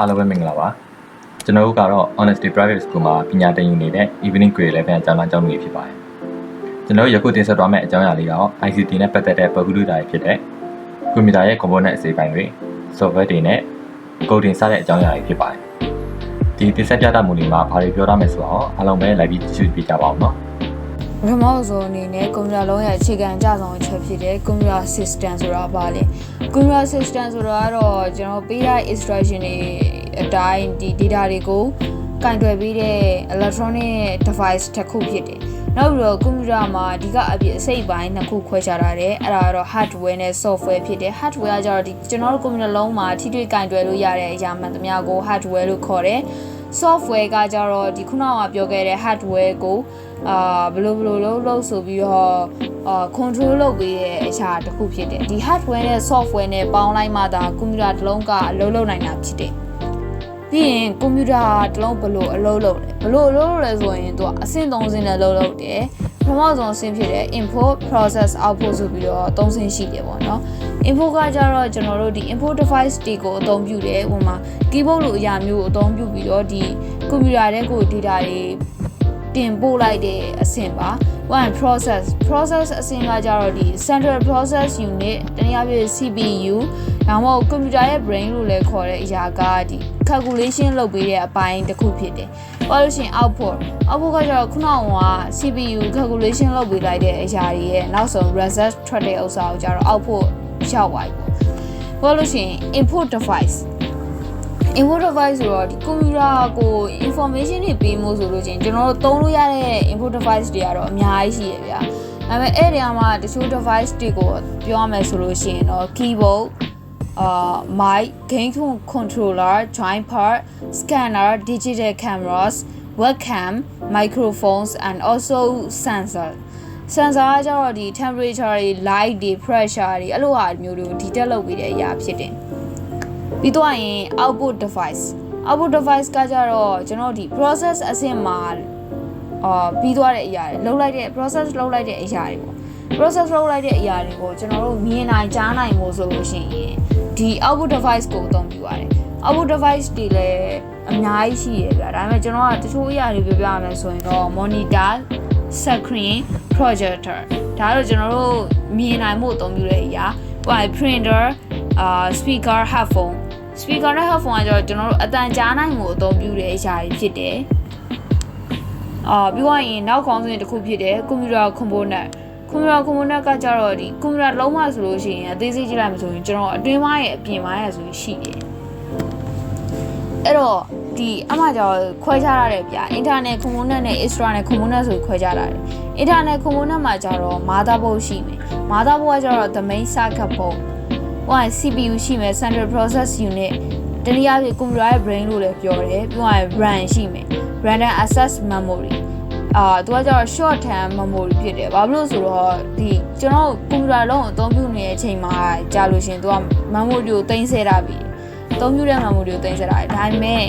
အားလုံးပဲမင်္ဂလာပါကျွန်တော်တို့ကတော့ Honesty Private School မှာပညာသင်ယူနေတဲ့ Evening Grade 11အကြောင်းအကြောင်းတွေဖြစ်ပါတယ်ကျွန်တော်တို့ယခုတင်ဆက်သွားမယ့်အကြောင်းအရာလေးကတော့ ICT နဲ့ပတ်သက်တဲ့ပုဂ္ဂလိကတာတွေဖြစ်တဲ့ကွန်ပျူတာရဲ့ component အစိပ်ပိုင်းတွေ software တွေနဲ့ coding စတဲ့အကြောင်းအရာတွေဖြစ်ပါတယ်ဒီတင်ဆက်ပြတာမူတွေမှာဘာတွေပြောရမလဲဆိုတော့အားလုံးပဲလိုက်ပြီးကြည့်ရှုပြကြပါအောင်နော် ပထမဆုံးအနေနဲ့ကွန်ပျူတာလုံးရဲ့အခြေခံအကျဆုံးအချက်ဖြစ်တဲ့ကွန်ပျူတာ system ဆိုတာပါလေကွန်ပျူတာ system ဆိုတာကတော့ကျွန်တော်ပေးတဲ့ instruction တွေအတိုင်းဒီ data တွေကိုကင်တွယ်ပေးတဲ့ electronic device တစ်ခုဖြစ်တယ်နောက်ပြီးတော့ကွန်ပျူတာမှာအဓိကအပြည့်အစိတ်ပိုင်းနှစ်ခုခွဲခြားထားတယ်အဲ့ဒါကတော့ hardware နဲ့ software ဖြစ်တယ် hardware ကကျတော့ဒီကျွန်တော်တို့ကွန်ပျူတာလုံးမှာထိတွေ့ကင်တွယ်လို့ရတဲ့အရာမှန်သမျှကို hardware လို့ခေါ်တယ် software ကကြတော့ဒီခုနကပြောခဲ့တဲ့ hardware ကို အာဘယ်လိုဘယ်လိုလုပ်လို့ဆိုပြီးတော့အာ control လုပ်ပေးတဲ့အရာတစ်ခုဖြစ်တယ်ဒီ hardware နဲ့ software နဲ့ပေါင်းလိုက်မှသာကွန်ပျူတာတစ်လုံးကအလုပ်လုပ်နိုင်တာဖြစ်တယ်ပြီးရင်ကွန်ပျူတာတစ်လုံးဘယ်လိုအလုပ်လုပ်လဲဘယ်လိုအလုပ်လုပ်လဲဆိုရင်သူကအဆင့်၃ဆင့်နဲ့လုပ်လုပ်တယ်ပထမဆုံးအဆင့်ဖြစ်တဲ့ input process output ဆိုပြီးတော့၃ဆင့်ရှိတယ်ပေါ့နော် input ကကြတော့ကျွန်တော်တို့ဒီ input device တွေကိုအသုံးပြုတယ်ဟိုမှာ keyboard လိုအရာမျိုးကိုအသုံးပြုပြီးတော့ဒီကွန်ပျူတာတဲ့ကို data တွေ တင်ပို့လိုက်တဲ့အဆင့်ပါ one process process အဆင့်ကကြတော့ဒီ central process unit တနည်းအားဖြင့် CPU ဒါမှမဟုတ်ကွန်ပျူတာရဲ့ brain လို့လည်းခေါ်တဲ့အရာကဒီ calculation လုပ်ပေးတဲ့အပိုင်းတစ်ခုဖြစ်တယ်။ဘာလို့ရှိရင် output output ကကြတော့ခုနက CPU calculation လုပ်ပေးလိုက်တဲ့အရာတွေရဲ့နောက်ဆုံး result ထွက်တဲ့ဥစ္စာကိုကြတော့ output ရောက်သွားပြီပေါ့။ဘာလို့ရှိရင် input device input device ဆိုတော့ဒီကွန်ပျူတာကို information တွေပေးမှုဆိုလို့ချင်းကျွန်တော်တို့သုံးလို့ရတဲ့ input device တွေကတော့အများကြီးရှိရဗျာဒါပေမဲ့အဲ့ဒီမှာတချို့ device တွေကိုပြောရမယ်ဆိုလို့ရှိရင်တော့ keyboard အာ mic game controller joint part scanner digital cameras webcam microphones and also sensor sensor ကကြတော့ဒီ temperature တွေ light တွေ pressure တွေအဲ့လိုဟာမျိုးတွေကို detect လုပ်ပေးတဲ့အရာဖြစ်တယ် ပြီးတော့ရင် output device output device ကကြတော့ကျွန်တော်ဒီ process အဆင့်မှာအာပြီးသွားတဲ့အရာတွေလောက်လိုက်တဲ့ process လောက်လိုက်တဲ့အရာတွေပေါ့ process လောက်လိုက်တဲ့အရာတွေကိုကျွန်တော်တို့မြင်နိုင်ကြားနိုင်ဖို့ဆိုလို့ရှိရင်ဒီ output device ကိုအသုံးပြုရတယ် output device တွေလည်းအများကြီးရှိရပြဒါပေမဲ့ကျွန်တော်ကတချို့အရာတွေပြောပြရမယ်ဆိုရင်တော့ monitor screen projector ဒါတော့ကျွန်တော်တို့မြင်နိုင်မှုအသုံးပြုတဲ့အရာဟို printer အာ speaker headphone speaker နဲ့ headphone ကကျတော့ကျွန်တော်တို့အတန်ကြားနိုင်မှုအသုံးပြုတဲ့အရာတွေဖြစ်တယ်အာပြီးတော့ရင်နောက်ခေါင်းစဉ်တစ်ခုဖြစ်တဲ့ computer component ကွန်ပျူတာကွန်ပိုနန့်ကကြတော့ဒီကွန်ပျူတာလုံးဝဆိုလို့ရှိရင်အသေးစိတ်ကြည့်လိုက်မှဆိုရင်ကျွန်တော်အတွင်းပိုင်းရဲ့အပြင်ပိုင်းရဲ့ဆိုရင်ရှိတယ်အဲ့တော့ဒီအမှကြောခွဲခြားရတယ်ဗျာ internet component နဲ့ external component ဆိုခွဲခြားရတယ် internet component မှာကြတော့ motherboard ရှိမယ် motherboard ကကြတော့ the main circuit board ဟိုက CPU ရှိမယ် central process unit တနည်းအားဖြင့်ကွန်ပျူတာရဲ့ brain လို့လည်းပြောတယ်ပြီးတော့ RAM ရှိမယ် random access memory အာသူကကျတော့ short term memory ဖြစ်တယ်ဘာဖြစ်လို့ဆိုတော့ဒီကျွန်တော်ကွန်ပျူတာလုံးအသုံးပြုနေတဲ့အချိန်မှာကြာလို့ရှင်သူက memory ကိုတင်ဆက်တာပြီအသုံးပြုတဲ့ memory ကိုတင်ဆက်တာဒါပေမဲ့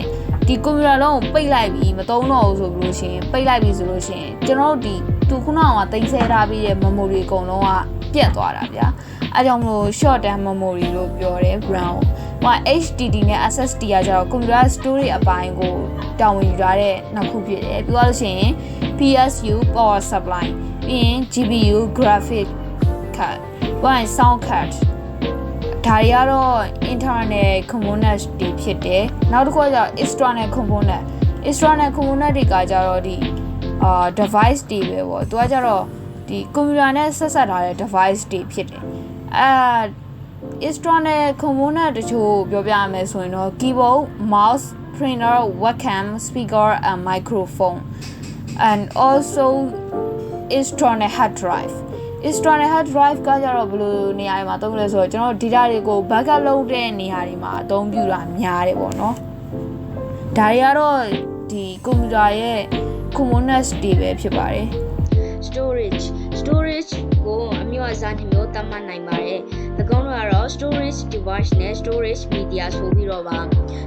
ဒီကွန်ပျူတာလုံးကိုပိတ်လိုက်ပြီးမသုံးတော့ဘူးဆိုလို့ရှင်ပိတ်လိုက်ပြီဆိုလို့ရှင်ကျွန်တော်တို့ဒီသူခုနကတင်ဆက်ထားပြီးတဲ့ memory အကုန်လုံးကပြတ်သွားတာဗျာ အဲကြောင့်မလို့ short term memory လို့ပြောတယ် RAM ဟို HDD နဲ့ SSD ကကျတော့ computer storage အပိုင်းကိုတာဝန်ယူထားတဲ့နှစ်ခုဖြစ်တယ်ပြီးတော့လို့ရှိရင် PSU power supply ပြီးရင် GPU graphic card ပြီးရင် sound card ဒါတွေကတော့ internal components တွေဖြစ်တယ်နောက်တစ်ခုကကျတော့ external component external component တွေကကြတော့ဒီအာ device တွေပဲပေါ့သူကကြတော့ဒီကွန်ပျူတာနဲ့ဆက်ဆက်ထားတဲ့ device တွေဖြစ်တယ် အဲ external component တချို့ပြောပြရမယ်ဆိုရင်တော့ keyboard mouse printer webcam speaker and microphone and also external hard drive external hard drive ကကြတော့ဘယ်လိုနေရာတွေမှာသုံးလဲဆိုတော့ကျွန်တော် data တွေကို backup လုပ်တဲ့နေရာတွေမှာအသုံးပြုတာများတယ်ပေါ့နော်ဒါတွေကတော့ဒီကွန်ပျူတာရဲ့ components တွေပဲဖြစ်ပါတယ် storage storage ကို အမျိုးအစားနှမျိုးသတ်မှတ်နိုင်ပါတယ်။၎င်းတို့ကတော့ storage device နဲ့ storage media ဆိုပြီးတော့ပါ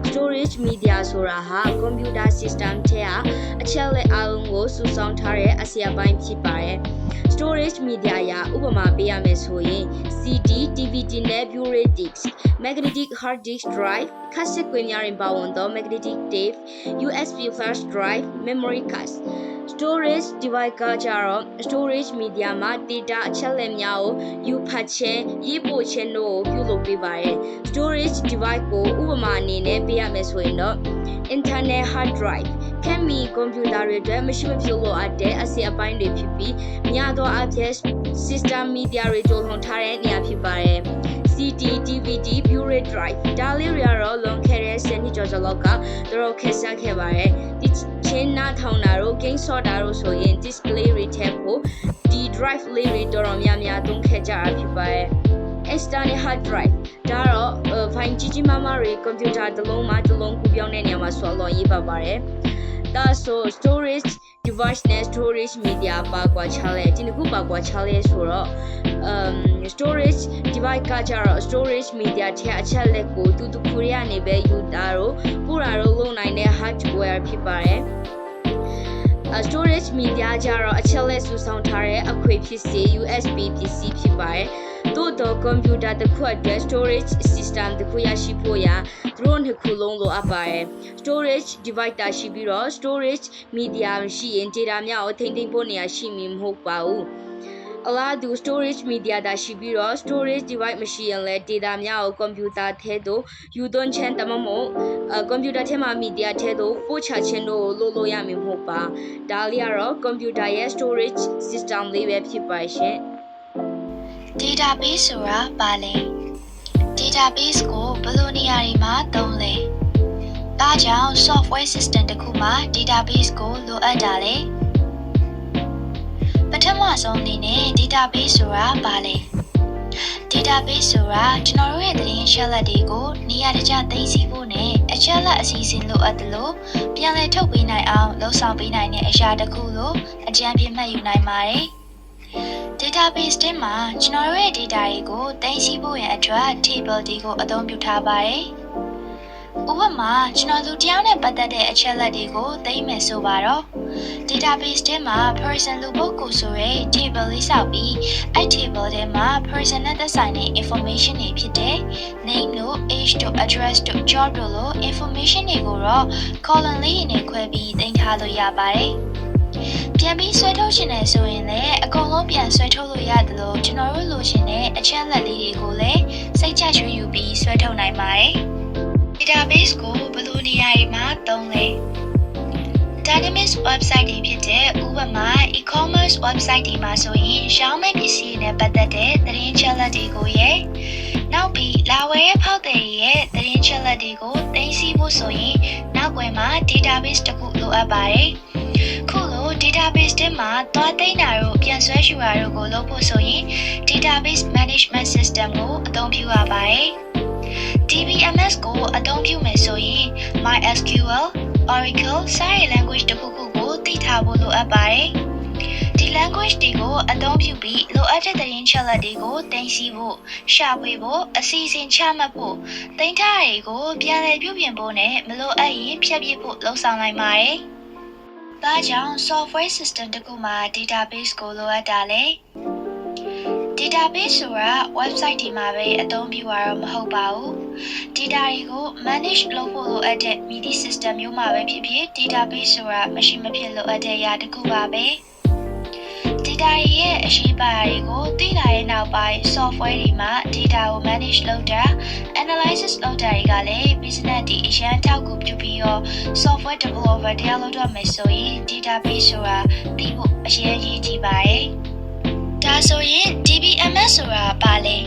storage storage media ဆိုတာဟာ computer system ထဲကအချက်လက်အလုံးကိုစုဆောင်းထားတဲ့အစိပ်ပိုင်းဖြစ်ပါတယ်။ storage media ရာဥပမာပေးရမယ်ဆိုရင် CD, DVD နဲ့ Blu-ray disc, magnetic hard disk drive, cassette ကွင်းများတွင်ပါဝင်သော magnetic tape, USB flash drive, memory card storage device ကကြတော့ storage media မှာ data အချက်လက်များကိုယူဖတ်ခြင်းရေးပို့ခြင်းတို့ကိုပြုလုပ်ပေးပါတယ် storage device ကိုဥပမာအနေနဲ့ပေးရမယ်ဆိုရင်တော့ internet hard drive ခက်မီကွန်ပျူတာတွေအတွက်မရှိမဖြစ်လို့အပ်တဲ့အစိပ်အပိုင်းတွေဖြစ်ပြီးများသောအားဖြင့် system media တွေကြိုးထုံထားတဲ့နေရာဖြစ်ပါတယ် CD, DVD, Blu-ray drive ဒါလေးတွေကတော့လွန်ခဲ့တဲ့10နှစ်ကျော်ကျော်လောက်ကတော်တော်ခက်ဆက်ခဲ့ပါတယ်ဒီ ချင်းနာထောင်တာတို့ game ဆော့တာတို့ဆိုရင် display တွေထည့်ဖို့ဒီ drive လေးတွေတော်တော်များများသုံးခဲ့ကြတာဖြစ်ပါတယ် external hard drive ဒါတော့ file ကြီးကြီးမားမားတွေကွန်ပျူတာတစ်လုံးမှာတစ်လုံးကူပြောင်းတဲ့နေရာမှာဆော်လော်ရေးပါပါတယ်ဒါဆို storage device နဲ့ storage media ပါကွာချလဲဒီနှစ်ခုပါကွာချလဲဆိုတော့ um storage device ကကြတော့ storage media ထဲအချက်လက်ကိုတူတူခုရကနေပဲယူတာတော့ပို့တာတော့လုပ်နိုင်တဲ့ hardware ဖြစ်ပါတယ် Uh, storage media ကြတော့အချက်လက်စုဆောင်းထားတဲ့အခွေဖြစ်စေ USB ပစ္စည်းဖြစ်ပါတယ်။ သို့တော့ကွန်ပျူတာတစ်ခုအတွက် storage system တစ်ခုရရှိဖို့ရာသူတို့နှစ်ခုလုံးလိုအပ်ပါတယ်။ storage device တာရှိပြီးတော့ storage media ရှိရင် data များကိုထိမ့်သိမ့်ဖို့နေရာရှိမည်မဟုတ်ပါဘူး။အလားတူ storage media တာရှိပြီးတော့ storage device မရှိရင်လည်း data များကိုကွန်ပျူတာထဲသို့ယူသွင်းခြင်းတမမဟုတ်အကွန်ပျူတာထဲမှာ media ထဲသို့ပို့ချခြင်းတို့ကိုလုပ်လို့ရမည်မဟုတ်ပါဒါလေးကတော့ကွန်ပျူတာရဲ့ storage system လေးပဲဖြစ်ပါရှင် database ဆိုတာဘာလဲ database ကိုဘယ်လိုနေရာတွေမှာသုံးလဲဒါကြောင့် software system တစ်ခုမှာ database ကိုလိုအပ်တာလဲပထမဆုံးအနေနဲ့ database ဆိုတာဘာလဲ database ဆိုတာကျွန်တော်တို့ရဲ့သတင်းအချက်အလက်တွေကိုနေရာတကျသိမ်းဆည်းဖို့နဲ့အချက်အလက်အစီအစဉ်လိုအပ်တယ်လို့ပြန်လည်ထုတ်ပေးနိုင်အောင်လှုပ်ဆောင်ပေးနိုင်တဲ့အရာတစ်ခုလို့အကြံပြမှတ်ယူနိုင်ပါတယ် database ထဲမှာကျွန်တော်တို့ရဲ့ data တွေကိုသိမ်းဆည်းဖို့ရန်အတွက် table တွေကိုအသုံးပြုထားပါတယ်။ဥပမာကျွန်တော်လူတစ်ယောက်နဲ့ပတ်သက်တဲ့အချက်အလက်တွေကိုသိမ်းမယ်ဆိုပါတော့ database ထဲမှာ person လူပုဂ္ဂိုလ်ဆိုတဲ့ table လေးစောက်ပြီးအဲ့ table ထဲမှာ person နဲ့သက်ဆိုင်တဲ့ information တွေဖြစ်တဲ့ name တို့ age တို့ address တို့ job တို့လို information တွေကိုတော့ column လေးနဲ့ခွဲပြီးသိမ်းထားလို့ရပါတယ်။ ပြန်ပြီးဆွဲထုတ်ရှင်နေဆိုရင်လည်းအကုန်လုံးပြန်ဆွဲထုတ်လို့ရတယ်လို့ကျွန်တော်တို့လိုချင်တဲ့အချက်လက်လေးတွေကိုလည်းစိတ်ချရွှေယူပြီးဆွဲထုတ်နိုင်ပါတယ်။ database ကိုဘယ်လိုနေရာတွေမှာသုံးလဲ Dynamics website တွေဖြစ်တဲ့ဥပမာ e-commerce website တွေမှာဆိုရင်ရှောင်းမဲ့ပစ္စည်းတွေနဲ့ပတ်သက်တဲ့သတင်းချက်လက်တွေကိုရဲ့နောက်ပြီးလာဝယ်ရဲ့ဖောက်သည်တွေရဲ့သတင်းချက်လက်တွေကိုသိမ်းဆည်းဖို့ဆိုရင်နောက်ွယ်မှာ database တစ်ခုလိုအပ်ပါတယ်။ခုလို database ထဲမှာသွားသိမ်းတာတို့ပြန်ဆွဲရှုတာတို့ကိုလုပ်ဖို့ဆိုရင် database management system ကိုအသုံးပြုရပါတယ်။ DBMS ကိုအသုံးပြုမယ်ဆိုရင် MySQL, Oracle စတဲ့ language တစ်ခုခုကိုသိထားဖို့လိုအပ်ပါတယ်။ဒီ language တွေကိုအသုံးပြုပြီးလိုအပ်တဲ့သတင်းချက်လက်တွေကိုတင်စီဖို့ရှာဖွေဖို့အစီအစဉ်ချမှတ်ဖို့တင်ထားတွေကိုပြန်လည်ပြုပြင်ဖို့နဲ့မလိုအပ်ရင်ဖျက်ပစ်ဖို့လှုံ့ဆော်နိုင်ပါတယ်။ ဒါကြောင့် software system တစ်ခုမှာ database ကိုလိုအပ်တာလေ။ database ဆိုတာ website ဒီမှာပဲအသုံးပြုရတော့မဟုတ်ပါဘူး။ data တွေကို manage လုပ်ဖို့လိုအပ်တဲ့ MIDI system မျိုးမှာပဲဖြစ်ဖြစ် database ဆိုတာမရှိမဖြစ်လိုအပ်တဲ့အရာတစ်ခုပါပဲ။ data တွေရဲ့အရှိပါတွေကိုသိလာတဲ့နောက်ပိုင်း software တွေမှာ data ကို manage လုပ်တာ analysis လုပ်တာတွေကလည်း business တွေအရန်ထောက်ကူပြုပြီးတော့ software developer တရားလုပ်တော့မယ်ဆိုရင် database ဆိုတာသိဖို့အရေးကြီးကြည့်ပါတယ်။ဒါဆိုရင် DBMS ဆိုတာဘာလဲ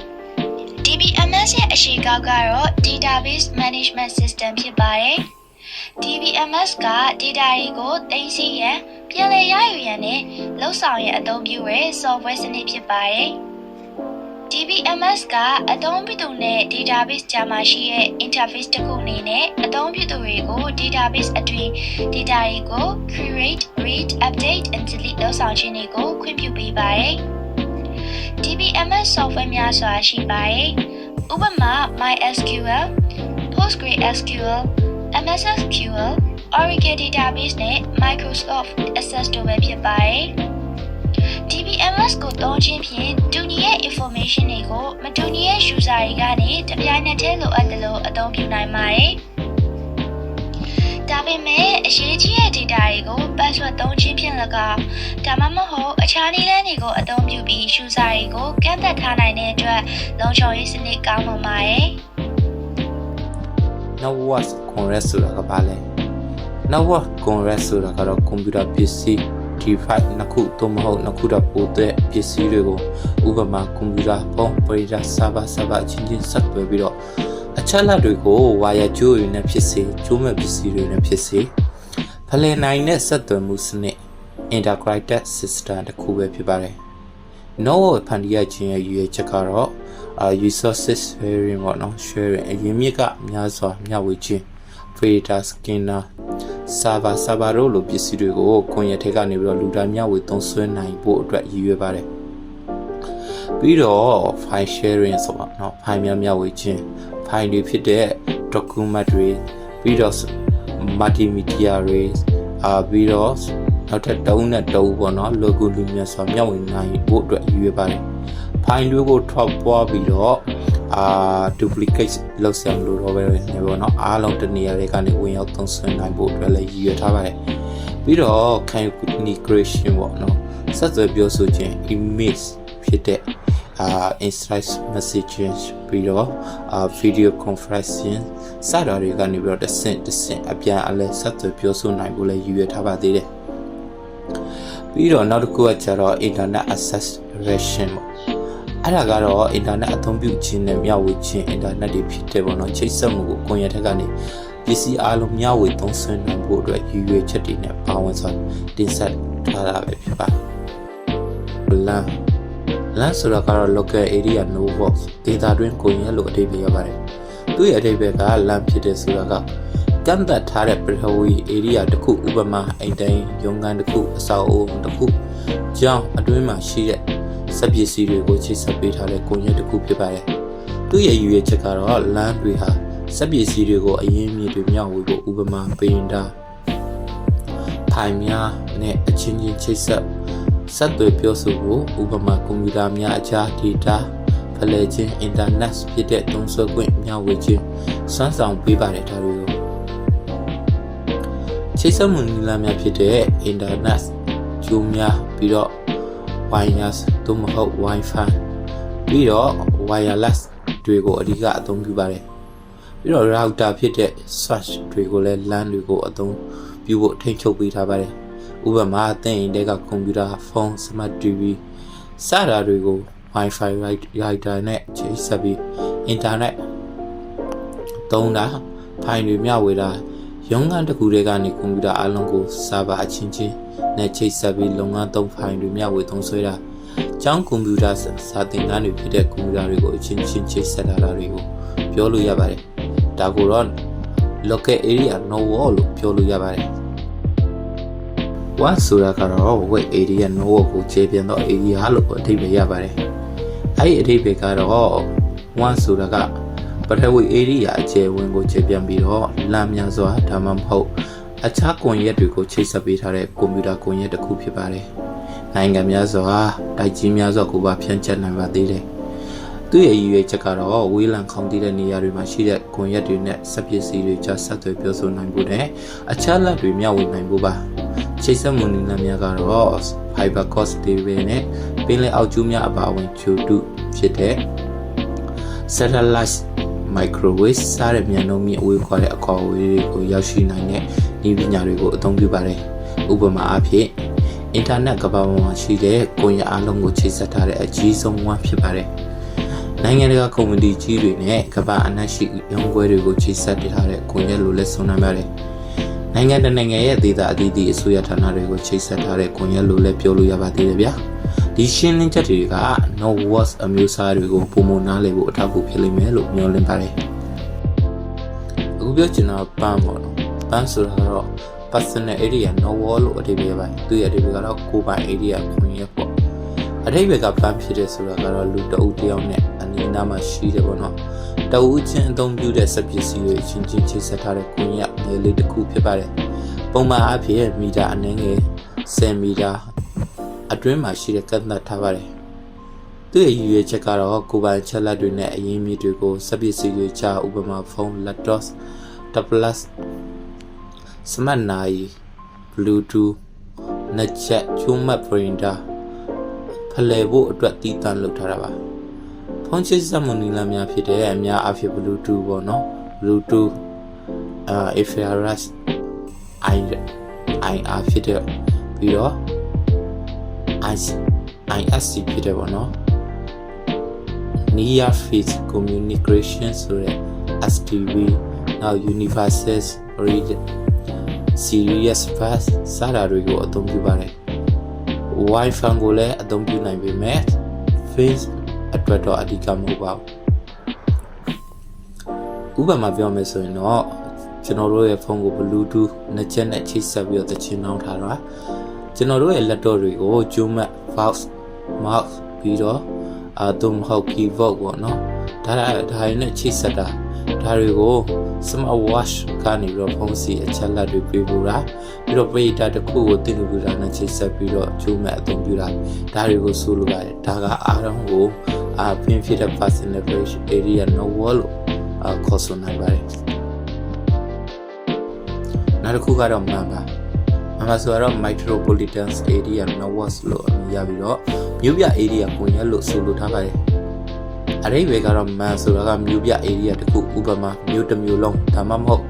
DBMS ရဲ့အရှိကောက်ကတော့ Database Management System ဖြစ်ပါတယ်။ DBMS က data တွေကိုသိမ်းဆည်းရန် ပြန်လည်ရယူရန်နဲ့လှုပ်ဆောင်ရန်အသုံးပြုတဲ့ software စနစ်ဖြစ်ပါတယ်။ DBMS ကအသုံးပြုသူနဲ့ database ကြားမှာရှိတဲ့ interface တစ်ခုအနေနဲ့အသုံးပြုသူတွေကို database အတွင်း data တွေကို create, read, update and delete လုပ်ဆောင်ခြင်းတွေကိုခွင့်ပြုပေးပါတယ်။ DBMS software များစွာရှိပါတယ်။ဥပမာ MySQL, PostgreSQL, MS SQL, Oracle Database နဲ့ Microsoft Access တို့ပဲဖြစ်ပါတယ်။ DBMS ကိုသုံးခြင်းဖြင့်တူညီရဲ့ information တွေကိုမတူညီရဲ့ user တွေကနေတပြိုင်နက်တည်းလိုအပ်တယ်လို့အသုံးပြုနိုင်ပါတယ်။ဒါပေမဲ့အရေးကြီးတဲ့ data တွေကို password သုံးခြင်းဖြင့်၎င်းဒါမှမဟုတ်အခြားနည်းလမ်းတွေကိုအသုံးပြုပြီး user တွေကိုကန့်သတ်ထားနိုင်တဲ့အတွက်လုံခြုံရေးစနစ်ကောင်းမွန်ပါတယ်။ network congress ဆိုတာကဘာလဲ network congress ဆိုတာကတော့ကွန်ပျူတာပစ္စည်း device နှစ်ခုသို့မဟုတ်နှစ်ခုတော့ပိုတဲ့ပစ္စည်းတွေကိုဥပမာကွန်ပျူတာဖုန်း printer server server အချင်းချင်းဆက်သွယ်ပြီးတော့အချက်အလက်တွေကိုဝါယာကြိုးရည်နဲ့ဖြစ်စေကြိုးမဲ့ပစ္စည်းတွေနဲ့ဖြစ်စေဖလှယ်နိုင်တဲ့ဆက်သွယ်မှုစနစ် integrated system တစ်ခုပဲဖြစ်ပါတယ် network ဖန်တီးရခြင်းရဲ့ရည်ရွယ်ချက်ကတော့အာ resources sharing ပေါ့နော် sharing အရင်မြစ်ကများစွာမျှဝေခြင်း data scanner server server တို့လိုပစ္စည်းတွေကိုကွန်ရက်ထဲကနေပြီးတော့လူတိုင်းမျှဝေသုံးစွဲနိုင်ဖို့အတွက်ရည်ရွယ်ပါတယ်ပြီးတော့ file sharing ဆိုတော့เนาะ file များမျှဝေခြင်း file တွေဖြစ်တဲ့ document တွေပြီးတော့ multimedia တွေအာပြီးတော့နောက်ထပ်တုံးနဲ့တုံးပေါ့နော် logo လူများစွာမျှဝေနိုင်ဖို့အတွက်ရည်ရွယ်ပါတယ် file တွေကိုထောက်ပွားပြီးတော့အာ duplicate လောက်ဆောင်လို့တော့ပဲနေပေါ့နော်အားလုံးတနေရာတွေကနေဝင်ရောက်သုံးစွဲနိုင်ဖို့အတွက်လည်းရည်ရွယ်ထားပါတယ်ပြီးတော့ communication ပေါ့နော်ဆက်သွယ်ပြောဆိုခြင်း image ဖြစ်တဲ့အာ instant messages ပြီးတော့အာ video conferencing စတာတွေကနေပြီးတော့တစ်ဆင့်တစ်ဆင့်အပြန်အလဲဆက်သွယ်ပြောဆိုနိုင်ဖို့လည်းရည်ရွယ်ထားပါသေးတယ်ပြီးတော့နောက်တစ်ခုကကျတော့ internet acceleration ပေါ့ အဲ့ဒါကတော့ internet အသုံးပြုခြင်းနဲ့မျှဝေခြင်း internet တွေဖြစ်တယ်ပေါ့နော်ချိတ်ဆက်မှုကိုကွန်ရက်ထက်ကနေပစ္စည်းအားလုံးမျှဝေသုံးစွဲနိုင်ဖို့အတွက်ရည်ရွယ်ချက်တွေနဲ့ပါဝင်စွာတင်ဆက်ထားတာပဲဖြစ်ပါတယ်လမ်းလမ်းဆိုတာကတော့ local area no box ဒေတာတွင်းကိုရက်လို့အဓိပ္ပာယ်ရပါတယ်သူ့ရဲ့အဓိပ္ပာယ်ကလမ်းဖြစ်တယ်ဆိုတာကကန့်သက်ထားတဲ့ပထဝီ area တစ်ခုဥပမာအိမ်တိုင်းရုံးခန်းတစ်ခုအဆောက်အဦတစ်ခုကျောင်းအတွင်းမှာရှိတဲ့ စက်ပစ္စည်းတွေကိုချိတ်ဆက်ပေးထားတဲ့ကွန်ရက်တစ်ခုဖြစ်ပါတယ်။သူ့ရဲ့ရည်ရွယ်ချက်ကတော့လမ်းတွေဟာစက်ပစ္စည်းတွေကိုအရင်းမြစ်တွေမျှဝေဖို့ဥပမာပင်တာဖိုင်များနဲ့အချင်းချင်းချိတ်ဆက်ဆက်သွယ်ပြောဆိုဖို့ဥပမာကွန်ပျူတာများအကြား data ဖလှယ်ခြင်း internet ဖြစ်တဲ့သုံးစွဲခွင့်မျှဝေခြင်းစွမ်းဆောင်ပေးပါတယ်ဒါတွေကိုချိတ်ဆက်မှုနည်းလမ်းများဖြစ်တဲ့ internet ကျိုးများပြီးတော့ wireless သို့မဟုတ် wifi ပြီးတော့ wireless တွေကိုအဓိကအသုံးပြုပါတယ်ပြီးတော့ router ဖြစ်တဲ့ switch တွေကိုလည်း LAN တွေကိုအသုံးပြုဖို့ထိန်းချုပ်ပေးထားပါတယ်ဥပမာအသင်အိမ်တဲကကွန်ပျူတာဖုန်း smart TV စတာတွေကို wifi router နဲ့ချိတ်ဆက်ပြီး internet သုံးတာဖိုင်တွေမျှဝေတာ ရုံးခန်းတစ်ခုတည်းကနေကွန်ပျူတာအလုံးကို server အချင်းချင်းနဲ့ချိတ်ဆက်ပြီးလုပ်ငန်းသုံးဖိုင်တွေမျှဝေသုံးစွဲတာကျောင်းကွန်ပျူတာစာသင်ခန်းတွေဖြစ်တဲ့ကွန်ပျူတာတွေကိုအချင်းချင်းချိတ်ဆက်ထားတာတွေကိုပြောလို့ရပါတယ်။ဒါကိုတော့ local area no wall လို့ပြောလို့ရပါတယ်။ one ဆိုတာကတော့ web area no wall ကိုခြေပြန်သော area လို့အဓိပ္ပာယ်ရပါတယ်။အဲ့ဒီအဓိပ္ပာယ်ကတော့ one ဆိုတာက ပထဝီ area အကျယ်ဝန်းကိုခြေပြန်ပြီးတော့လမ်းများစွာဒါမှမဟုတ်အခြားကွန်ရက်တွေကိုချိတ်ဆက်ပေးထားတဲ့ကွန်ပျူတာကွန်ရက်တစ်ခုဖြစ်ပါတယ်။နိုင်ငံများစွာတိုက်ကြီးများစွာကိုပါဖြန့်ကျက်နိုင်ပါသေးတယ်။သူ့ရဲ့ရည်ရွယ်ချက်ကတော့ဝေးလံခေါင်းတည်တဲ့နေရာတွေမှာရှိတဲ့ကွန်ရက်တွေနဲ့စက်ပစ္စည်းတွေကြားဆက်သွယ်ပြောဆိုနိုင်ဖို့နဲ့အခြားလက်တွေမျှဝေနိုင်ဖို့ပါ။ချိတ်ဆက်မှုနည်းလမ်းများကတော့ fiber cost တွေနဲ့ပင်လယ်အောက်ကျူးများအပါအဝင်ဂျိုတုဖြစ်တဲ့ satellite microwave စားတဲ့မြန်နှုန်းမြင့်ဝေးခွာတဲ့အကွာအဝေးတွေကိုရောက်ရှိနိုင်တဲ့ဤပညာတွေကိုအသုံးပြုပါတယ်။ဥပမာအားဖြင့်အင်တာနက်ကမ္ဘာပေါ်မှာရှိတဲ့ကွန်ရက်အားလုံးကိုချိတ်ဆက်ထားတဲ့အကြီးဆုံးဝမ်းဖြစ်ပါတယ်။နိုင်ငံတကာကုမ္ပဏီကြီးတွေနဲ့ကမ္ဘာအနှံ့ရှိရုံးခွဲတွေကိုချိတ်ဆက်ထားတဲ့ကွန်ရက်လိုလည်းဆုံးနိုင်ပါတယ်။နိုင်ငံတကာနိုင်ငံရဲ့ဒေသအသီးသီးအစိုးရဌာနတွေကိုချိတ်ဆက်ထားတဲ့ကွန်ရက်လိုလည်းပြောလို့ရပါသေးတယ်ဗျာ။ ဒီရှင်းလင်းချက်တွေက no words အမျိုးအစားတွေကိုပုံမနားလည်ဖို့အထောက်အကူဖြစ်လိမ့်မယ်လို့မျှော်လင့်ပါတယ်။အခုပြောချင်တာပန်းပေါ့နော်။ပန်းဆိုတာကတော့ personal area no wall လို့အဓိပ္ပာယ်ပါ။သူရဲ့အဓိပ္ပာယ်ကတော့ကိုယ်ပိုင် area ခွင့်ရပေါ့။အဓိပ္ပာယ်ကပန်းဖြစ်တယ်ဆိုတာကတော့လူတအုပ်တယောက်နဲ့အနီးအနားမှာရှိတယ်ပေါ့နော်။တအူးချင်းအသုံးပြုတဲ့စက်ပစ္စည်းတွေအချင်းချင်းချိတ်ဆက်ထားတဲ့ကွန်ရက်ငယ်လေးတစ်ခုဖြစ်ပါတယ်ပုံမှန်အားဖြင့်မီတာအနည်းငယ်10မီတာ အတွင်းမှာရှိတဲ့ကန့်သတ်ထားပါတယ်သူ့ရဲ့ရည်ရွယ်ချက်ကတော့ကိုယ်ပိုင်ချက်လက်တွေနဲ့အရင်းမြစ်တွေကိုစက်ပစ္စည်းတွေချဥပမာဖုန်း laptop tablet စမတ်နိုင် bluetooth နဲ့ချက်ချုံးမတ် printer ဖလှယ်ဖို့အတွက်တည်တံ့လုပ်ထားတာပါဖုန်းချစ်စက်မှုနီလာများဖြစ်တဲ့အများအဖြစ် bluetooth ပေါ့နော် bluetooth အာ infrared i ir ဖြစ်တဲ့ပြီးတော့ IC ISC ဖြစ်တယ်ပေါ့နော် near field communication ဆိုတဲ့ STV နောက် universal read serious bus စတာတွေကိုအသုံးပြုပါတယ် Wi-Fi ကိုလည်းအသုံးပြုနိုင်ပေမဲ့ Face အတွက်တော့အဓိကမဟုတ်ပါဘူးဥပမာပြောမယ်ဆိုရင်တော့ကျွန်တော်တို့ရဲ့ဖုန်းကို Bluetooth နှစ်ချက်နဲ့ချိတ်ဆက်ပြီးတော့သချင်းနှောင်းထားတာ ကျွန်တော်တို့ရဲ့ laptop တွေကို Jumat mouse mouse ပြီးတော့အာသုံးဟုတ် keyboard ပေါ့နော်ဒါဒါဒါရင်းနဲ့ချိတ်ဆက်တာဒါတွေကို smart watch ကနေပြီးတော့ဖုန်းစီအချက်လက်တွေပေးပို့တာပြီးတော့ပရိသတ်တစ်ခုကိုတင်လို့ပြတာနဲ့ချိတ်ဆက်ပြီးတော့ဂျိုးမဲ့အသုံးပြုတာဒါတွေကိုဆိုလိုပါတယ်ဒါကအားလုံးကိုအာပင်ဖြစ်တဲ့ personal area no wall လို့အာခေါ်ဆိုနိုင်ပါတယ်နောက်တစ်ခုကတော့မှ န်ပါမှန်ပါဆိုတော့ metropolitan area network လို့အမည်ရပြီးတော့မြို့ပြ area ပုံရလို့ဆိုလိုထားပါတယ်အရိပ်ပဲကတော့မန်ဆိုတာကမြို့ပြ area တစ်ခုဥပမာမြို့တစ်မြို့လုံးဒါမှမဟုတ်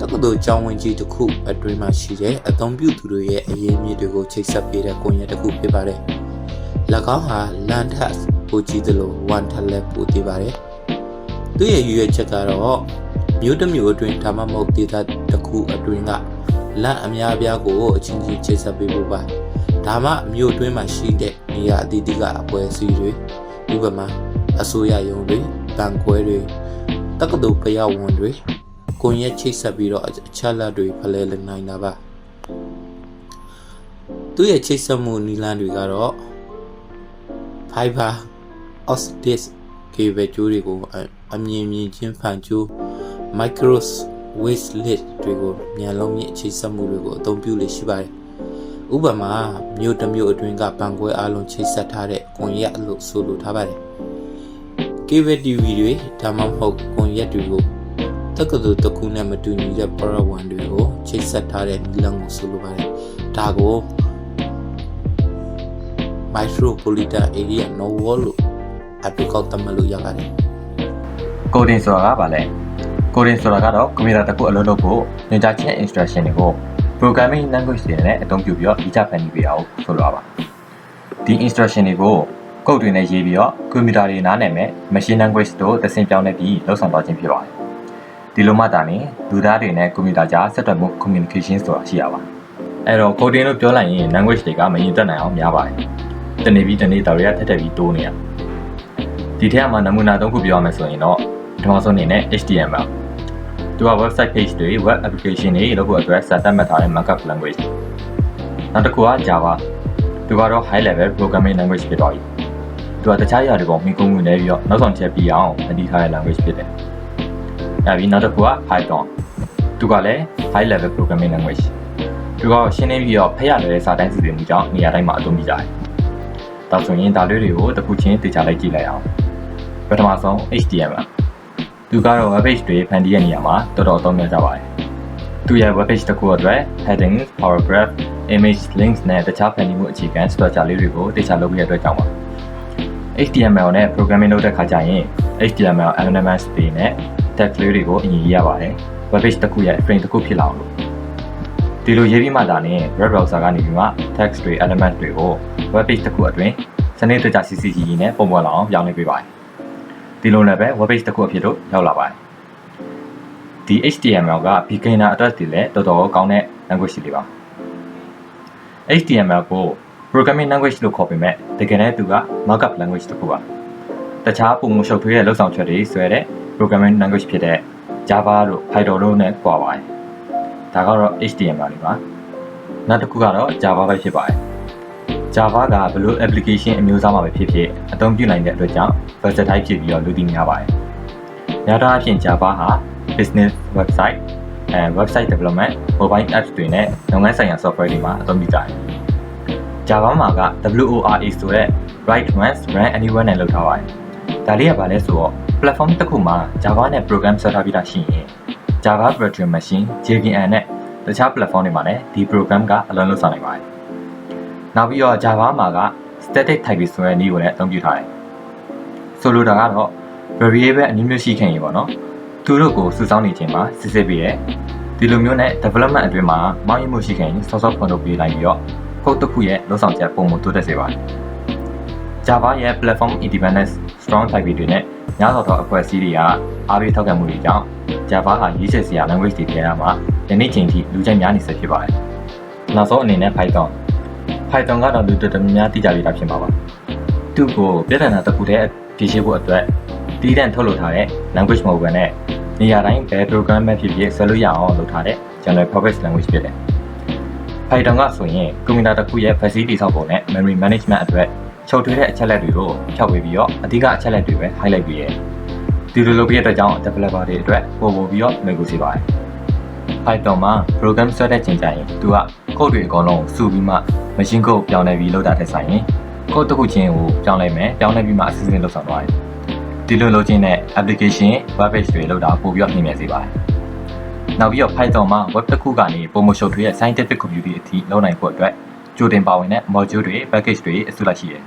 တက္ကသိုလ်ကျောင်းဝင်းကြီးတစ်ခုအတွင်းမှာရှိတဲ့အသုံးပြုသူတွေရဲ့အရေးမြစ်တွေကိုချိတ်ဆက်ပေးတဲ့ကွန်ရက်တစ်ခုဖြစ်ပါတယ်၎င်းဟာ land tax ပိုကြီးသလို one ထက်လက်ပိုသေးပါတယ်သူ့ရဲ့ရည်ရွယ်ချက်ကတော့မြို့တစ်မြို့အတွင်းဒါမှမဟုတ်ဒေသတစ်ခုအတွင်းက လမ်းအများအပြားကိုအချင်းချင်းချိတ်ဆက်ပေးဖို့ပါဒါမှမြို့အတွင်းမှာရှိတဲ့နေရာအသီးသီးကအပွဲအစည်းတွေဥပမာအစိုးရယုံတွေဘဏ်ခွဲတွေတက္ကသိုလ်ဖျောက်ဝန်တွေကွန်ရက်ချိတ်ဆက်ပြီးတော့အချက်လက်တွေဖလဲလည်နိုင်တာပါသူရဲ့ချိတ်ဆက်မှုနီလန်းတွေကတော့ Fiber Optics cable ကြိုးတွေကိုအအမြင်မြင်ချင်းဖန်ကြိုး Micro Wavelet တွေကိုမြန်လုံးမြင့်ချိတ်ဆက်မှုတွေကိုအသုံးပြုလေ့ရှိပါတယ်ဥပမာမြို့တစ်မြို့အတွင်းကဘဏ်ခွဲအလုံးချိတ်ဆက်ထားတဲ့ကွန်ရက်လို့ဆိုလိုထားပါတယ် cable TV တွေဒါမှမဟုတ်ကွန်ရက်တွေကိုတက္ကသိုလ်တစ်ခုနဲ့မတူညီတဲ့ပရဝံတွေကိုချိတ်ဆက်ထားတဲ့နီလန်းကိုဆိုလိုပါတယ်ဒါကို micropolitan area no wall လို့အတူကောက်သတ်မှတ်လို့ရပါတယ် coding ဆိုတာကဘာလဲ coding ဆိုတာကတော့ကွန်ပျူတာတစ်ခုအလုပ်လုပ်ဖို့ညွှန်ကြားချက် instruction တွေကို programming language တွေနဲ့အသုံးပြုပြီးတော့ဒီချဖန်တီးပေးတာကိုဆိုလိုတာပါဒီ instruction တွေကို code တွေနဲ့ရေးပြီးတော့ကွန်ပျူတာတွေနားနယ်မဲ့ machine language တို့သင်ပြောင်းနေပြီးလောက်ဆောင်သွားခြင်းဖြစ်ပါတယ်ဒီလိုမှသာနေလူသားတွေနဲ့ကွန်ပျူတာကြားဆက်သွယ်မှု communication ဆိုတာရှိရပါအဲ့တော့ coding လို့ပြောလိုက်ရင် language တွေကမရင်တက်နိုင်အောင်များပါတယ်တနေ့ပြီးတနေ့တော်တွေကထက်ထက်ပြီးတိုးနေရဒီထက်မှာနမူနာသုံးခုပြောရမယ်ဆိုရင်တော့ပထမဆုံးအနေနဲ့ HTML သူက website page တွေ web application တွေလုပ်ဖို့အတွက်စတင်မှတ်ထားတဲ့ markup language နောက်တစ်ခုက Java သူကတော့ high level programming language ဖြစ်သွားပြီသူကတခြားအရာတွေပေါ်မိကုံးဝင်နေပြီးတော့နောက်ဆောင်ချက်ပြီးအောင်အတည်ထားတဲ့ language ဖြစ်တယ်အဲပြီးနောက်တစ်ခုက Python သူကလည်း high level programming language သူကရှင်းနေပြီးတော့ဖက်ရတဲ့စာတန်းစီစဉ်မှုကြောင့်နေရာတိုင်းမှာအသုံးပြုကြတယ်ဒါဆိုရင်ဒါလေးတွေကိုတစ်ခုချင်းသိချလိုက်ကြည့်လိုက်အောင်ပထမဆုံး HTML သူကတော့ web page တွေဖန်တီးရနေရမှာတော်တော်အသုံးများကြပါတယ်။သူရဲ့ web page တစ်ခုအတွက် heading, paragraph, image links နဲ့တခြားဖန်တီးမှုအခြေခံ structure လေးတွေကိုတိကျလုပ်ပြရတဲ့အတွက်ကြောင့်ပါ။ HTML နဲ့ programming လုပ်တဲ့ခါကျရင် HTML elements တွေနဲ့ tag လေးတွေကိုအရင်ရေးရပါတယ်။ web page တစ်ခုရဲ့ frame တစ်ခုဖြစ်လာအောင်လို့ဒီလိုရေးပြီးမှသာနဲ့ web browser ကနေပြီးမှ text တွေ element တွေကို web page တစ်ခုအတွင်းစနစ်တကျ CCTV နဲ့ပုံပေါ်လာအောင်ပြောင်းလဲပေးပါတယ်။ ဒီလိုလည်းပဲ web page တစ်ခုအဖြစ်တော့ရောက်လာပါတယ်။ဒီ HTML က beginner အတွက်တည်လဲတော်တော်ကောင်းတဲ့ language တွေပါ။ HTML ကို programming language လို့ခေါ်ပေမဲ့တကယ်တမ်းသူက markup language တစ်ခုပါ။တခြားပုံမှန်ရှုပ်ထွေးတဲ့လောက်ဆောင်ချက်တွေဆွဲတဲ့ programming language ဖြစ်တဲ့ Java တို့ Python တို့နဲ့ပွာပါတယ်။ဒါကတော့ HTML တွေပါ။နောက်တစ်ခုကတော့ Java ပဲဖြစ်ပါတယ်။ Java ကဘယ်လို application အမျိုးအစားမှာပဲဖြစ်ဖြစ်အသုံးပြုနိုင်တဲ့အတွက်ကြောင့် versatile ဖြစ်ပြီးတော့လူသိများပါတယ်။များသောအားဖြင့် Java ဟာ business website အဲ website development mobile apps တွေနဲ့လုပ်ငန်းဆိုင်ရာ software တွေမှာအသုံးပြုကြတယ်။ Java မှာက WORA ဆိုတဲ့ write once run anywhere နဲ့လုပ်ထားပါတယ်။ဒါလေးကဘာလဲဆိုတော့ platform တစ်ခုမှာ Java နဲ့ program ဆွဲထားပြီးသားရှိရင် Java virtual machine JVM နဲ့တခြား platform တွေမှာလည်းဒီ program ကအလုံးလုံးဆောင်နိုင်ပါတယ်။ နောက်ပြီးတော့ Java မှာက static type ဆိုတဲ့နည်းကိုလည်းအသုံးပြုထားတယ်။ဆိုလိုတာကတော့ variable အမျိုးမျိုးရှိခဲ့ရင်ပေါ့နော်။သူတို့ကိုစုဆောင်းနေခြင်းမှာစစ်စစ်ပြီးရဲ့ဒီလိုမျိုးနဲ့ development အတွင်းမှာမောင်းရမှုရှိခဲ့ရင်စောစောဖွင့်ထုတ်ပေးလိုက်ပြီးတော့ code တစ်ခုရဲ့လုံဆောင်ချက်ပုံမှန်တိုးတက်စေပါတယ်။ Java ရဲ့ platform independence strong type တွေနဲ့ညသောသောအဖွဲ့အစည်းတွေကအားပေးထောက်ခံမှုတွေကြောင့် Java ဟာရေးချက်စရာ language တွေထဲမှာယနေ့ချိန်ထိလူကြိုက်များနေဆက်ဖြစ်ပါတယ်။နောက်ဆုံးအနေနဲ့ Python Python ကတော့လူတော်တော်များများသိကြပြီးသားဖြစ်မှာပါ။သူ့ကိုပြဿနာတစ်ခုတည်းဖြေရှင်းဖို့အတွက်တီးတန့်ထုတ်လုပ်ထားတဲ့ language မဟုတ်ဘဲနဲ့နေရာတိုင်းဘယ် program ပဲဖြစ်ဖြစ်ဆွဲလို့ရအောင်လုပ်ထားတဲ့ general purpose language ဖြစ်တယ်။ Python ကဆိုရင်ကွန်ပျူတာတစ်ခုရဲ့ facility ဆောက်ပုံနဲ့ memory management အတွက်ချုပ်ထွေးတဲ့အချက်လက်တွေကိုဖြောက်ပေးပြီးတော့အဓိကအချက်လက်တွေပဲ highlight ပေးရဲ။ဒီလိုလုပ်ပြတဲ့အတွက်ကြောင့် developer တွေအတွက်ပို့ပို့ပြီးတော့လွယ်ကူစေပါတယ်။ Python မှာ program ဆွဲတဲ့ချိန်ကျရင်သူက code တွေအကုန်လုံးစုပြီးမှ machine code ပြောင်းလဲပြီးလုပ်တာတဲ့ဆိုင်ရင် code တစ်ခုချင်းကိုပြောင်းလဲမယ်ပြောင်းလဲပြီးမှအစီအစဉ်လုပ်ဆောင်သွားတယ်။ဒီလိုလုပ်ခြင်းနဲ့ application web page တွေလုပ်တာပို့ပြီးတော့နှိမ့်မြစေပါတယ်။နောက်ပြီးတော့ Python မှာ web တစ်ခုကနေ promotion တွေရဲ့ scientific community အထိလုပ်နိုင်ဖို့အတွက်ကြိုတင်ပါဝင်တဲ့ module တွေ package တွေအစုလိုက်ရှိတယ်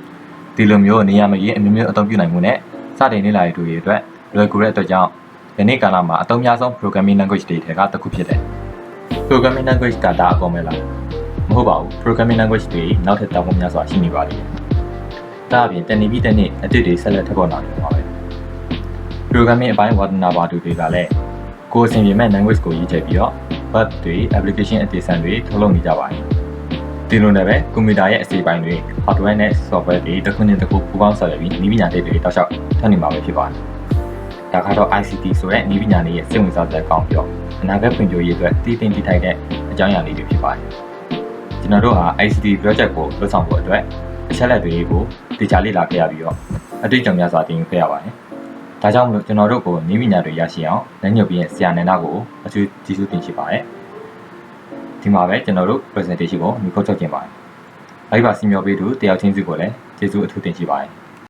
။ဒီလိုမျိုးနေရာမရေးအမျိုးမျိုးအသုံးပြုနိုင်မှုနဲ့စတင်နေလာတဲ့သူတွေအတွက်လွယ်ကူတဲ့အတွက်ကြောင့် ယနေ့ကာလမှာအသုံးများဆုံး programming language တွေထဲကတစ်ခုဖြစ်တယ်။ programming language ကဒါအကုန်ပဲလားမဟုတ်ပါဘူး programming language တွေနောက်ထပ်တောင်းပန်များစွာရှိနေပါသေးတယ်။ဒါအပြင်တနေ့ပြီးတနေ့အသစ်တွေဆက်လက်ထပ်ပေါ်လာနေပါပဲ။ programming အပိုင်းဝါသနာပါသူတွေကလည်းကိုယ်အဆင်ပြေမဲ့ language ကိုရေးချပြီးတော့ web တွေ application အသေးစံတွေထုတ်လုပ်နေကြပါတယ်။ဒီလိုနဲ့ပဲကွန်ပျူတာရဲ့အစိပ်ပိုင်းတွေ hardware နဲ့ software တွေတစ်ခုနဲ့တစ်ခုပူးပေါင်းဆောင်ရွက်ပြီးနည်းပညာတွေတွေတောက်လျှောက်ထပ်နေမှာပဲဖြစ်ပါတယ်။ ဒါကတော့ ICT ဆိုတဲ့နည်းပညာတွေရဲ့စိတ်ဝင်စားစရာကောင်းပြီးတော့အနာဂတ်ဖွံ့ဖြိုးရေးအတွက်တည်တင်တည်ထိုက်တဲ့အကြောင်းအရာလေးတွေဖြစ်ပါတယ်။ကျွန်တော်တို့ဟာ ICT project ကိုလုပ်ဆောင်ဖို့အတွက်အချက်လက်တွေကိုတေချာလေ့လာခဲ့ရပြီးတော့အတွေ့အကြုံများစွာတင်ယူခဲ့ရပါတယ်။ဒါကြောင့်မလို့ကျွန်တော်တို့ကိုနည်းပညာတွေရရှိအောင်လက်ညှိုးပြီးဆရာနန္ဒကိုအထူးကျေးဇူးတင်ရှိပါတယ်။ဒီမှာပဲကျွန်တော်တို့ presentation ကိုညီကုတ်ချုပ်ခြင်းပါတယ်။လိုက်ပါစီမျောပေးသူတယောက်ချင်းစီကိုလည်းကျေးဇူးအထူးတင်ရှိပါတယ်။